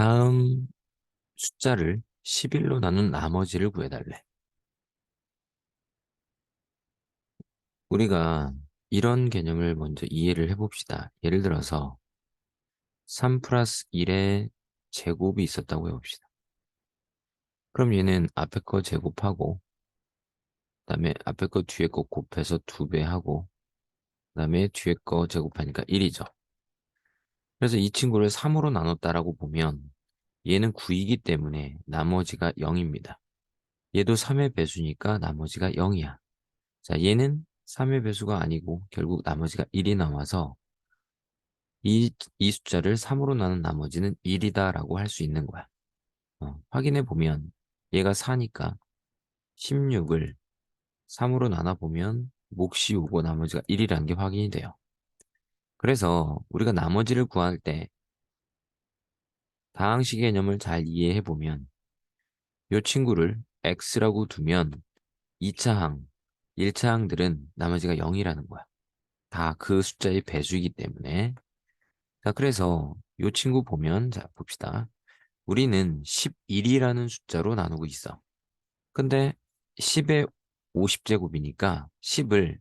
다음 숫자를 11로 나눈 나머지를 구해달래. 우리가 이런 개념을 먼저 이해를 해봅시다. 예를 들어서 3 플러스 1의 제곱이 있었다고 해봅시다. 그럼 얘는 앞에 거 제곱하고 그 다음에 앞에 거 뒤에 거 곱해서 2배 하고 그 다음에 뒤에 거 제곱하니까 1이죠. 그래서 이 친구를 3으로 나눴다라고 보면 얘는 9이기 때문에 나머지가 0입니다. 얘도 3의 배수니까 나머지가 0이야. 자, 얘는 3의 배수가 아니고 결국 나머지가 1이 나와서 이, 이 숫자를 3으로 나눈 나머지는 1이다라고 할 수 있는 거야. 어, 확인해 보면 얘가 4니까 16을 3으로 나눠보면 몫이 오고 나머지가 1이라는 게 확인이 돼요. 그래서 우리가 나머지를 구할 때 다항식 개념을 잘 이해해 보면 이 친구를 x라고 두면 2차 항, 1차 항들은 나머지가 0이라는 거야. 다 그 숫자의 배수이기 때문에 자 그래서 이 친구 보면 자 봅시다. 우리는 11이라는 숫자로 나누고 있어. 근데 10의 50제곱이니까 10을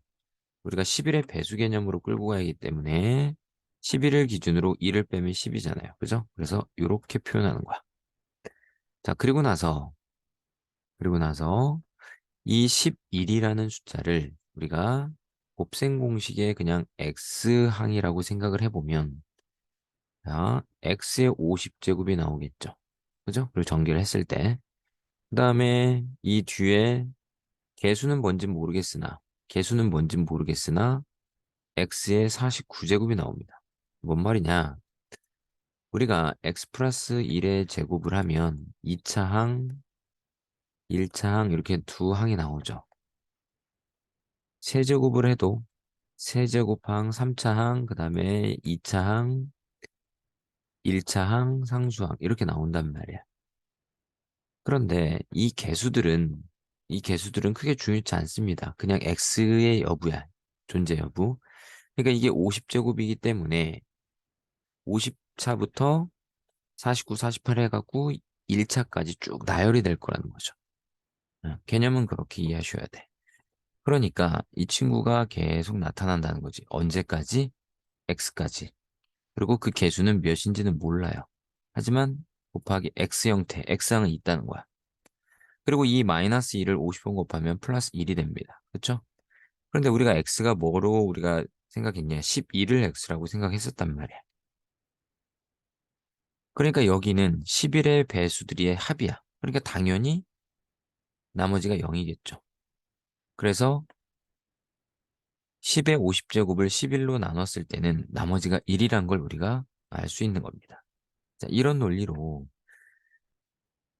우리가 11의 배수 개념으로 끌고 가야하기 때문에 11을 기준으로 1을 빼면 10이잖아요. 그죠? 그래서 이렇게 표현하는 거야. 자, 그리고 나서 그리고 나서 이 11이라는 숫자를 우리가 곱셈 공식에 그냥 x항이라고 생각을 해보면 자, x의 50제곱이 나오겠죠. 그죠? 그리고 전개를 했을 때. 그 다음에 이 뒤에 개수는 뭔지 모르겠으나, 개수는 뭔지 모르겠으나, x의 49제곱이 나옵니다. 뭔 말이냐? 우리가 x 플러스 1의 제곱을 하면 2차 항, 1차 항 이렇게 두 항이 나오죠. 세제곱을 해도 세제곱항, 3차 항, 그 다음에 2차 항, 1차 항, 상수항 이렇게 나온단 말이야. 그런데 이 개수들은 이 개수들은 크게 중요치 않습니다. 그냥 x의 여부야. 존재 여부. 그러니까 이게 50제곱이기 때문에 50차부터 49, 48 해갖고 1차까지 쭉 나열이 될 거라는 거죠. 어, 개념은 그렇게 이해하셔야 돼. 그러니까 이 친구가 계속 나타난다는 거지. 언제까지? x까지. 그리고 그 개수는 몇인지는 몰라요. 하지만 곱하기 x 형태, x항은 있다는 거야. 그리고 이 마이너스 1을 50번 곱하면 플러스 1이 됩니다. 그렇죠? 그런데 우리가 x가 뭐로 우리가 생각했냐? 11을 x라고 생각했었단 말이야. 그러니까 여기는 11의 배수들의 합이야. 그러니까 당연히 나머지가 0이겠죠. 그래서 10의 50제곱을 11로 나눴을 때는 나머지가 1이란 걸 우리가 알 수 있는 겁니다. 자, 이런 논리로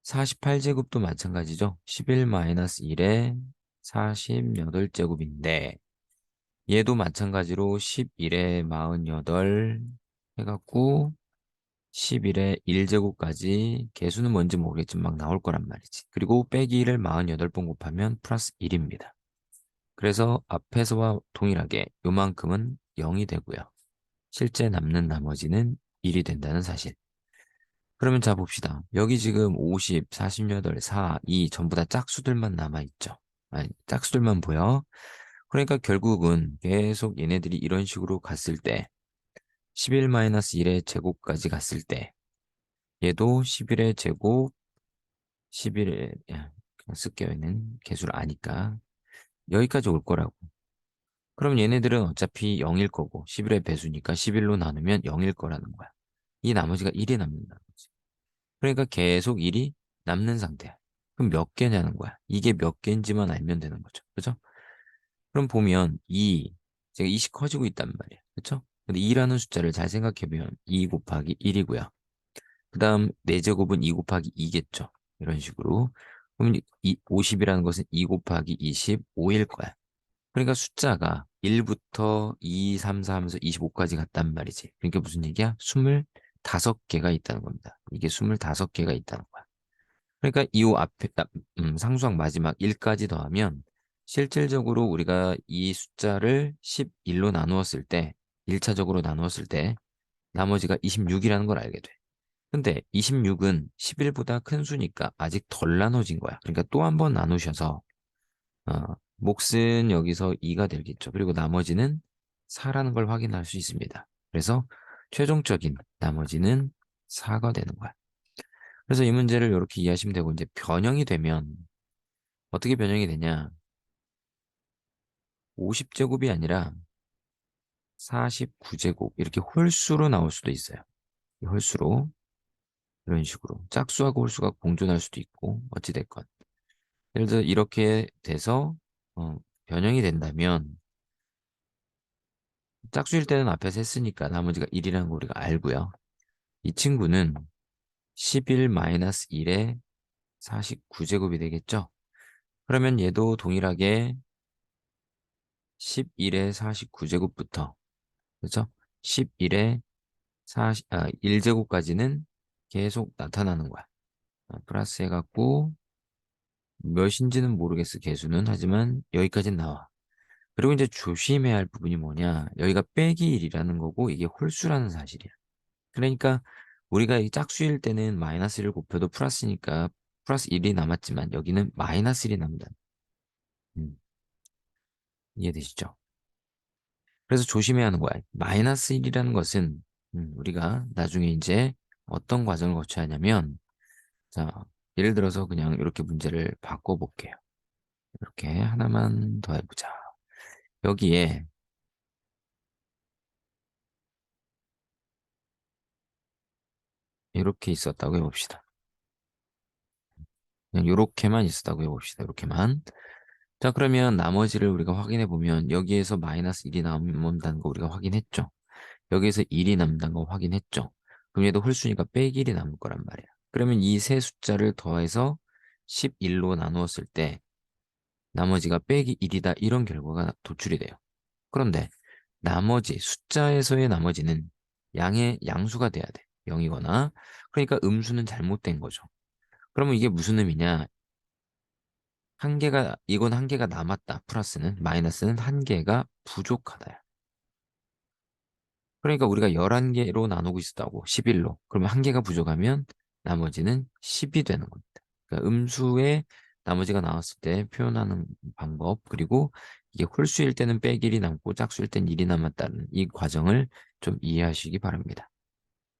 48제곱도 마찬가지죠. 11-1에 48제곱인데 얘도 마찬가지로 11에 48 해갖고 11에 1제곱까지 개수는 뭔지 모르겠지만 막 나올 거란 말이지. 그리고 빼기 1을 48번 곱하면 플러스 1입니다. 그래서 앞에서와 동일하게 요만큼은 0이 되고요. 실제 남는 나머지는 1이 된다는 사실. 그러면 자 봅시다. 여기 지금 50, 48, 4, 2 전부 다 짝수들만 남아있죠. 아니, 짝수들만 보여. 그러니까 결국은 계속 얘네들이 이런 식으로 갔을 때 11-1의 제곱까지 갔을 때 얘도 11의 제곱 11의 그냥 쓸게요. 얘는 개수를 아니까 여기까지 올 거라고. 그럼 얘네들은 어차피 0일 거고 11의 배수니까 11로 나누면 0일 거라는 거야. 이 나머지가 1이 남는다는 거지. 그러니까 계속 1이 남는 상태야. 그럼 몇 개냐는 거야. 이게 몇 개인지만 알면 되는 거죠. 그죠? 그럼 보면 2, 제가 20 커지고 있단 말이야. 그쵸? 근데 2라는 숫자를 잘 생각해보면 2 곱하기 1이고요. 그 다음 4제곱은 2 곱하기 2겠죠. 이런 식으로. 그럼 50이라는 것은 2 곱하기 25일 거야. 그러니까 숫자가 1부터 2, 3, 4 하면서 25까지 갔단 말이지. 그러니까 무슨 얘기야? 25개가 있다는 겁니다. 이게 25개가 있다는 거야. 그러니까 이후 앞에 음, 상수항 마지막 1까지 더하면 실질적으로 우리가 이 숫자를 11로 나누었을 때 1차적으로 나누었을 때 나머지가 26이라는 걸 알게 돼. 근데 26은 11보다 큰 수니까 아직 덜 나눠진 거야. 그러니까 또 한 번 나누셔서 어, 몫은 여기서 2가 되겠죠. 그리고 나머지는 4라는 걸 확인할 수 있습니다. 그래서 최종적인 나머지는 4가 되는 거야. 그래서 이 문제를 이렇게 이해하시면 되고 이제 변형이 되면 어떻게 변형이 되냐? 50제곱이 아니라 49제곱 이렇게 홀수로 나올 수도 있어요. 이 홀수로 이런 식으로 짝수하고 홀수가 공존할 수도 있고 어찌됐건 예를 들어 이렇게 돼서 어, 변형이 된다면 짝수일 때는 앞에서 했으니까 나머지가 1이라는 거 우리가 알고요. 이 친구는 11-1의 49제곱이 되겠죠? 그러면 얘도 동일하게 11의 49제곱부터 그렇죠? 11의 40, 아, 1제곱까지는 계속 나타나는 거야. 아, 플러스 해갖고 몇인지는 모르겠어, 개수는. 하지만 여기까지는 나와. 그리고 이제 조심해야 할 부분이 뭐냐. 여기가 빼기 1이라는 거고 이게 홀수라는 사실이야. 그러니까 우리가 이 짝수일 때는 마이너스 1을 곱해도 플러스니까 플러스 1이 남았지만 여기는 마이너스 1이 남는다. 음. 이해되시죠? 그래서 조심해야 하는 거야. 마이너스 1이라는 것은 음, 우리가 나중에 이제 어떤 과정을 거쳐야 하냐면 자, 예를 들어서 그냥 이렇게 문제를 바꿔볼게요. 이렇게 하나만 더 해보자. 여기에 이렇게 있었다고 해봅시다. 그냥 이렇게만 있었다고 해봅시다. 이렇게만. 자, 그러면 나머지를 우리가 확인해 보면 여기에서 마이너스 1이 남는다는 거 우리가 확인했죠. 여기에서 1이 남는다는 거 확인했죠. 그럼 얘도 홀수니까 빼기 1이 남을 거란 말이야. 그러면 이 세 숫자를 더해서 11로 나누었을 때 나머지가 빼기 1이다 이런 결과가 도출이 돼요. 그런데 나머지 숫자에서의 나머지는 양의 양수가 돼야 돼. 0이거나 그러니까 음수는 잘못된 거죠. 그러면 이게 무슨 의미냐? 한 개가 이건 한 개가 남았다. 플러스는 마이너스는 한 개가 부족하다. 그러니까 우리가 11개로 나누고 있었다고 11로. 그러면 한 개가 부족하면 나머지는 10이 되는 겁니다. 그러니까 음수에 나머지가 나왔을 때 표현하는 방법 그리고 이게 홀수일 때는 빼기 1이 남고 짝수일 때는 1이 남았다는 이 과정을 좀 이해하시기 바랍니다.